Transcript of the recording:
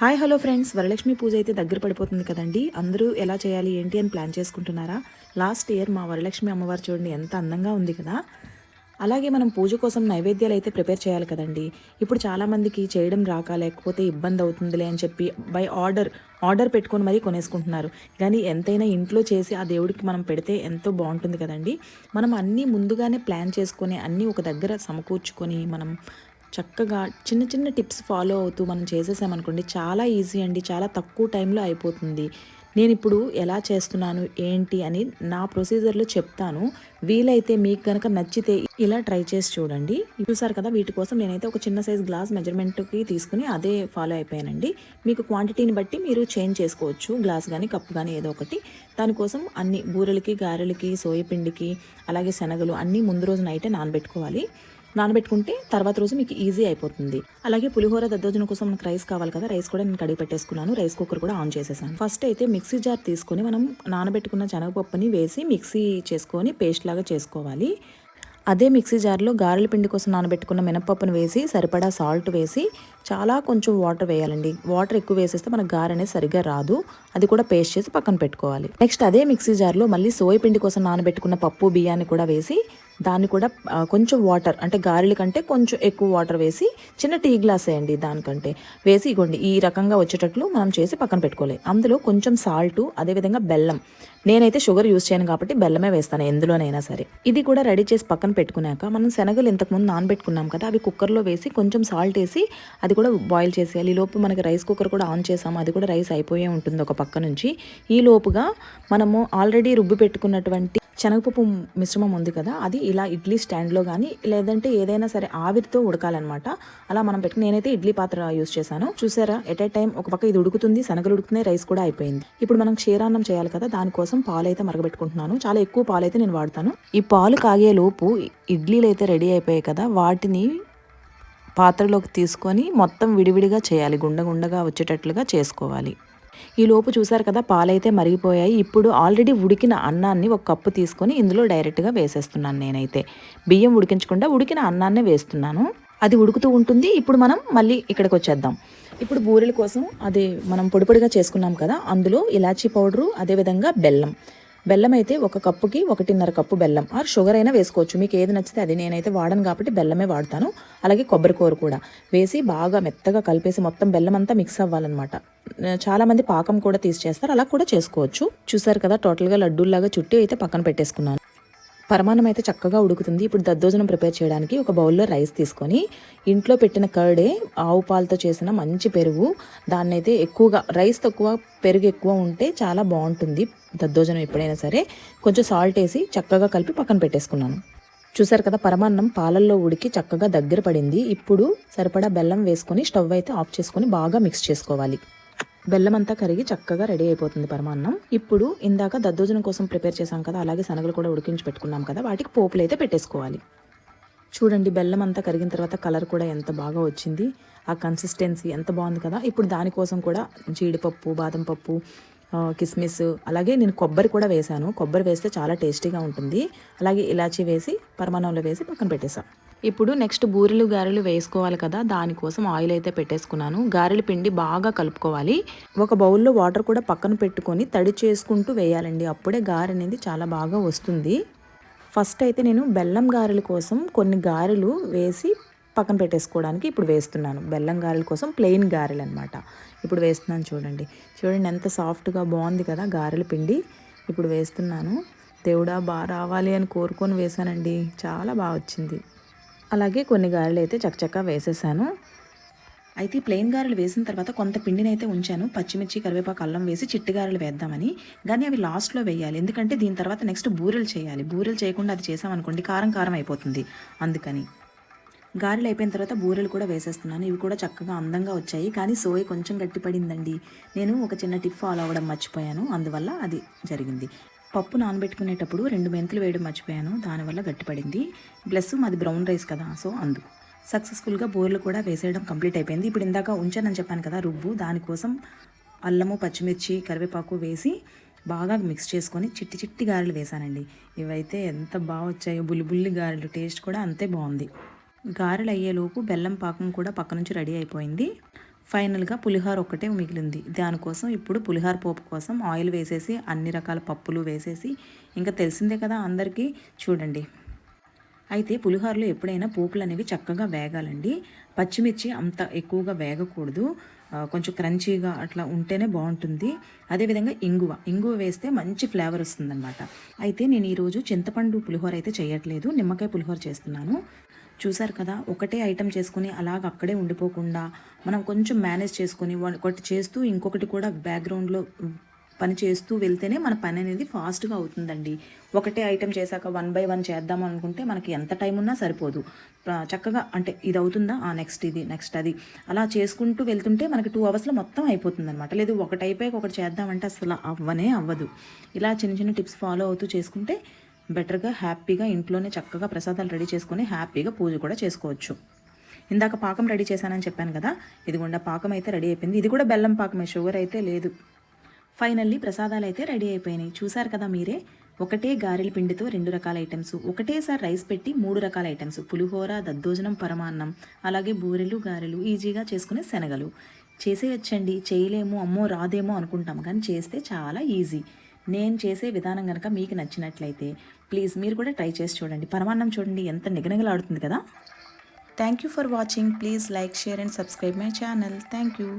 Hi hello friends. Varalakshmi పూజ అయితే దగ్గర పడిపోతుంది కదండి. అందరూ ఎలా చేయాలి ఏంటి అని ప్లాన్ చేసుకుంటున్నారా? లాస్ట్ ఇయర్ మా వరలక్ష్మి అమ్మవారు చూడండి ఎంత అందంగా ఉంది కదా. అలాగే మనం పూజ కోసం నైవేద్యాలు అయితే ప్రిపేర్ చేయాలి కదండి. ఇప్పుడు చాలామందికి చేయడం రాక లేకపోతే ఇబ్బంది అవుతుందిలే అని చెప్పి బై ఆర్డర్ ఆర్డర్ పెట్టుకొని మరీ కొనేసుకుంటున్నారు. కానీ ఎంతైనా ఇంట్లో చేసి ఆ దేవుడికి మనం పెడితే ఎంతో బాగుంటుంది కదండి. మనం అన్నీ ముందుగానే ప్లాన్ చేసుకొని అన్నీ ఒక దగ్గర సమకూర్చుకొని మనం చక్కగా చిన్న చిన్న టిప్స్ ఫాలో అవుతూ మనం చేసేసామనుకోండి చాలా ఈజీ అండి చాలా తక్కువ టైంలో అయిపోతుంది. నేను ఇప్పుడు ఎలా చేస్తున్నాను ఏంటి అని నా ప్రొసీజర్లో చెప్తాను. వీలైతే మీకు కనుక నచ్చితే ఇలా ట్రై చేసి చూడండి. చూసారు కదా వీటి కోసం నేనైతే ఒక చిన్న సైజ్ గ్లాస్ మెజర్మెంట్కి తీసుకుని అదే ఫాలో అయిపోయానండి. మీకు క్వాంటిటీని బట్టి మీరు చేంజ్ చేసుకోవచ్చు గ్లాస్ కానీ కప్పు కానీ ఏదో ఒకటి. దానికోసం అన్ని బూరెలకి గారెలకి సోయపిండికి అలాగే శనగలు అన్నీ ముందు రోజు నైటే నానబెట్టుకోవాలి. నానబెట్టుకుంటే తర్వాత రోజు మీకు ఈజీ అయిపోతుంది. అలాగే పులిహోర దద్దోజన కోసం మనకు రైస్ కావాలి కదా రైస్ కూడా నేను కడిగి పెట్టేసుకున్నాను. రైస్ కుక్కర్ కూడా ఆన్ చేసేసాను. ఫస్ట్ అయితే మిక్సీ జార్ తీసుకొని మనం నానబెట్టుకున్న శనగపప్పుని వేసి మిక్సీ చేసుకొని పేస్ట్ లాగా చేసుకోవాలి. అదే మిక్సీ జార్లో గారెల పిండి కోసం నానబెట్టుకున్న మినపప్పును వేసి సరిపడా సాల్ట్ వేసి చాలా కొంచెం వాటర్ వేయాలండి. వాటర్ ఎక్కువ వేసేస్తే మనకు గారె అనేది సరిగ్గా రాదు. అది కూడా పేస్ట్ చేసి పక్కన పెట్టుకోవాలి. నెక్స్ట్ అదే మిక్సీ జార్లో మళ్ళీ సోయ పిండి కోసం నానబెట్టుకున్న పప్పు బియ్యాన్ని కూడా వేసి దాన్ని కూడా కొంచెం వాటర్ అంటే గారెల కంటే కొంచెం ఎక్కువ వాటర్ వేసి చిన్న టీ గ్లాస్ వేయండి దానికంటే. వేసి ఇగోండి ఈ రకంగా వచ్చేటట్లు మనం చేసి పక్కన పెట్టుకోవాలి. అందులో కొంచెం సాల్ట్ అదేవిధంగా బెల్లం. నేనైతే షుగర్ యూస్ చేయను కాబట్టి బెల్లమే వేస్తాను ఎందులోనైనా సరే. ఇది కూడా రెడీ చేసి పక్కన పెట్టుకున్నాక మనం శనగలు ఇంతకుముందు నానబెట్టుకున్నాం కదా అవి కుక్కర్లో వేసి కొంచెం సాల్ట్ వేసి అది కూడా బాయిల్ చేసేయాలి. ఈ లోపు మనకి రైస్ కుక్కర్ కూడా ఆన్ చేసాము అది కూడా రైస్ అయిపోయే ఉంటుంది ఒక పక్క నుంచి. ఈ లోపుగా మనము ఆల్రెడీ రుబ్బి పెట్టుకున్నటువంటి శనగపప్పు మిశ్రమం ఉంది కదా అది ఇలా ఇడ్లీ స్టాండ్లో కానీ లేదంటే ఏదైనా సరే ఆవిరితో ఉడకాలన్నమాట. అలా మనం పెట్టుకుని నేనైతే ఇడ్లీ పాత్ర యూస్ చేశాను. చూసారా ఎట్ ఏ టైం ఒక పక్క ఇది ఉడుకుతుంది శనగలు ఉడుకుతున్నాయి రైస్ కూడా అయిపోయింది. ఇప్పుడు మనం క్షీరాన్నం చేయాలి కదా దానికోసం పాలు అయితే మరగబెట్టుకుంటున్నాను. చాలా ఎక్కువ పాలు అయితే నేను వాడతాను. ఈ పాలు కాగే లోపు ఇడ్లీలు అయితే రెడీ అయిపోయాయి కదా వాటిని పాత్రలోకి తీసుకొని మొత్తం విడివిడిగా చేయాలి. గుండగుండగా వచ్చేటట్లుగా చేసుకోవాలి. ఈ లోపు చూసారు కదా పాలైతే మరిగిపోయాయి. ఇప్పుడు ఆల్రెడీ ఉడికిన అన్నాన్ని ఒక కప్పు తీసుకొని ఇందులో డైరెక్ట్గా వేసేస్తున్నాను నేనైతే. బియ్యం ఉడికించకుండా ఉడికిన అన్నాన్నే వేస్తున్నాను. అది ఉడుకుతూ ఉంటుంది. ఇప్పుడు మనం మళ్ళీ ఇక్కడికి వచ్చేద్దాం ఇప్పుడు బూరెల కోసం అది మనం పొడిపొడిగా చేసుకున్నాం కదా అందులో ఇలాచీ పౌడరు అదేవిధంగా బెల్లం. బెల్లం అయితే ఒక కప్పుకి ఒకటిన్నర కప్పు బెల్లం. ఆర్ షుగర్ అయినా వేసుకోవచ్చు. మీకు ఏది నచ్చితే అది నేనైతే వాడను కాబట్టి బెల్లమే వాడతాను. అలాగే కొబ్బరి కూర కూడా. వేసి బాగా మెత్తగా కలిపేసి మొత్తం బెల్లం అంతా మిక్స్ అవ్వాలన్నమాట. చాలామంది పాకం కూడా తీసి చేస్తారు అలా కూడా చేసుకోవచ్చు. చూసారు కదా టోటల్గా లడ్డూల్లాగా చుట్టి అయితే పక్కన పెట్టేసుకున్నాను. పరమాన్నం అయితే చక్కగా ఉడుకుతుంది. ఇప్పుడు దద్దోజనం ప్రిపేర్ చేయడానికి ఒక బౌల్లో రైస్ తీసుకొని ఇంట్లో పెట్టిన కర్డే ఆవు పాలతో చేసిన మంచి పెరుగు. దాన్ని అయితే ఎక్కువగా రైస్ తక్కువ పెరుగు ఎక్కువ ఉంటే చాలా బాగుంటుంది దద్దోజనం ఎప్పుడైనా సరే. కొంచెం సాల్ట్ వేసి చక్కగా కలిపి పక్కన పెట్టేసుకున్నాను. చూసారు కదా పరమాన్నం పాలల్లో ఉడికి చక్కగా దగ్గర పడింది. ఇప్పుడు సరిపడా బెల్లం వేసుకొని స్టవ్ అయితే ఆఫ్ చేసుకొని బాగా మిక్స్ చేసుకోవాలి. బెల్లం అంతా కరిగి చక్కగా రెడీ అయిపోతుంది పరమాన్నం. ఇప్పుడు ఇందాక దద్దోజనం కోసం ప్రిపేర్ చేసాం కదా అలాగే శనగలు కూడా ఉడికించి పెట్టుకున్నాం కదా వాటికి పోపులు అయితే పెట్టేసుకోవాలి. చూడండి బెల్లం అంతా కరిగిన తర్వాత కలర్ కూడా ఎంత బాగా వచ్చింది ఆ కన్సిస్టెన్సీ ఎంత బాగుంది కదా. ఇప్పుడు దానికోసం కూడా జీడిపప్పు బాదం పప్పు కిస్మిస్ అలాగే నేను కొబ్బరి కూడా వేశాను. కొబ్బరి వేస్తే చాలా టేస్టీగా ఉంటుంది. అలాగే ఇలాచీ వేసి పరమాన్నంలో వేసి పక్కన పెట్టేశాను ఇప్పుడు నెక్స్ట్ బూరెలు గారెలు వేసుకోవాలి కదా దానికోసం ఆయిల్ అయితే పెట్టేసుకున్నాను. గారెల పిండి బాగా కలుపుకోవాలి. ఒక బౌల్లో వాటర్ కూడా పక్కన పెట్టుకొని తడి చేసుకుంటూ వేయాలండి. అప్పుడే గారె అనేది చాలా బాగా వస్తుంది. ఫస్ట్ అయితే నేను బెల్లం గారెల కోసం కొన్ని గారెలు వేసి పక్కన పెట్టేసుకోవడానికి ఇప్పుడు వేస్తున్నాను. బెల్లం గారెల కోసం ప్లెయిన్ గారెలు అనమాట ఇప్పుడు వేస్తున్నాను చూడండి. చూడండి ఎంత సాఫ్ట్గా బాగుంది కదా గారెల పిండి. ఇప్పుడు వేస్తున్నాను. దేవుడా బాగా రావాలి అని కోరుకొని వేశానండి. చాలా బాగా వచ్చింది. అలాగే కొన్ని గారెలు అయితే చక్కచక్క వేసేసాను. అయితే ప్లెయిన్ గారెలు వేసిన తర్వాత కొంత పిండిని అయితే ఉంచాను. పచ్చిమిర్చి కరివేపాకు అల్లం వేసి చిట్టి గారెలు వేద్దామని. కానీ అవి లాస్ట్లో వేయాలి. ఎందుకంటే దీని తర్వాత నెక్స్ట్ బూరెలు చేయాలి. బూరెలు చేయకుండా అది చేసామనుకోండి కారం కారం అయిపోతుంది. అందుకని. గారెలు అయిపోయిన తర్వాత బూరెలు కూడా వేసేస్తున్నాను. ఇవి కూడా చక్కగా అందంగా వచ్చాయి. కానీ సోయ కొంచెం గట్టిపడిందండి. నేను ఒక చిన్న టిప్ ఫాలో అవ్వడం మర్చిపోయాను. అందువల్ల అది జరిగింది. పప్పు నానబెట్టుకునేటప్పుడు రెండు మెంతులు వేయడం మర్చిపోయాను. దానివల్ల గట్టిపడింది. ప్లస్ మాది బ్రౌన్ రైస్ కదా సో అందుకు. సక్సెస్ఫుల్గా బూరెలు కూడా వేసేయడం కంప్లీట్ అయిపోయింది. ఇప్పుడు ఇందాక ఉంచానని చెప్పాను కదా రుబ్బు. దానికోసం అల్లము పచ్చిమిర్చి కరివేపాకు వేసి బాగా మిక్స్ చేసుకొని చిట్టి చిట్టి గారెలు వేసానండి. ఇవైతే ఎంత బాగా వచ్చాయో బుల్లి గారెలు. టేస్ట్ కూడా అంతే బాగుంది. గారెలు అయ్యేలోపు బెల్లం పాకం కూడా పక్క నుంచి రెడీ అయిపోయింది. ఫైనల్గా పులిహోర ఒక్కటే మిగిలింది. దానికోసం ఇప్పుడు పులిహోర పోపు కోసం ఆయిల్ వేసేసి అన్ని రకాల పప్పులు వేసేసి ఇంకా తెలిసిందే కదా అందరికీ చూడండి. అయితే పులిహోరలో ఎప్పుడైనా పోపులు అనేవి చక్కగా వేగాలండి. పచ్చిమిర్చి అంత ఎక్కువగా వేగకూడదు. కొంచెం క్రంచీగా అట్లా ఉంటేనే బాగుంటుంది. అదేవిధంగా ఇంగువ. ఇంగువ వేస్తే మంచి ఫ్లేవర్ వస్తుందన్నమాట. అయితే నేను ఈరోజు చింతపండు పులిహోర అయితే చేయట్లేదు. నిమ్మకాయ పులిహోర చేస్తున్నాను. చూసారు కదా ఒకటే ఐటెం చేసుకుని అలాగ అక్కడే ఉండిపోకుండా మనం కొంచెం మేనేజ్ చేసుకుని ఒకటి చేస్తూ ఇంకొకటి కూడా బ్యాక్గ్రౌండ్లో పని చేస్తూ వెళ్తేనే మన పని అనేది ఫాస్ట్గా అవుతుందండి. ఒకటే ఐటెం చేశాక వన్ బై వన్ చేద్దాం అనుకుంటే మనకి ఎంత టైం ఉన్నా సరిపోదు. చక్కగా అంటే ఇది అవుతుందా? ఆ నెక్స్ట్ ఇది నెక్స్ట్ అది. అలా చేసుకుంటూ వెళ్తుంటే మనకి టూ అవర్స్లో మొత్తం అయిపోతుంది అనమాట లేదు ఒకటి అయిపోయాక ఒకటి చేద్దామంటే అసలు అవ్వనే అవ్వదు. ఇలా చిన్న చిన్న టిప్స్ ఫాలో అవుతూ చేసుకుంటే బెటర్గా హ్యాపీగా ఇంట్లోనే చక్కగా ప్రసాదాలు రెడీ చేసుకొని హ్యాపీగా పూజ కూడా చేసుకోవచ్చు. ఇందాక పాకం రెడీ చేశానని చెప్పాను కదా ఇదిగోండా పాకం అయితే రెడీ అయిపోయింది. ఇది కూడా బెల్లం పాకమే షుగర్ అయితే లేదు. ఫైనల్లీ ప్రసాదాలు అయితే రెడీ అయిపోయినాయి. చూసారు కదా మీరే ఒకటే గారెల పిండితో రెండు రకాల ఐటమ్స్ ఒకటేసారి రైస్ పెట్టి మూడు రకాల ఐటమ్స్ పులిహోర దద్దోజనం పరమాన్నం అలాగే బూరెలు గారెలు ఈజీగా చేసుకునే శనగలు. చేసేయచ్చండి చేయలేము అమ్మో రాదేమో అనుకుంటాం కానీ చేస్తే చాలా ఈజీ. నేను చేసే విధానం కనుక మీకు నచ్చినట్లయితే ప్లీజ్ మీరు కూడా ట్రై చేసి చూడండి. పరమాన్నం చూడండి ఎంత నిగనగలాడుతుంది కదా. Thank you for watching please like share and subscribe my channel thank you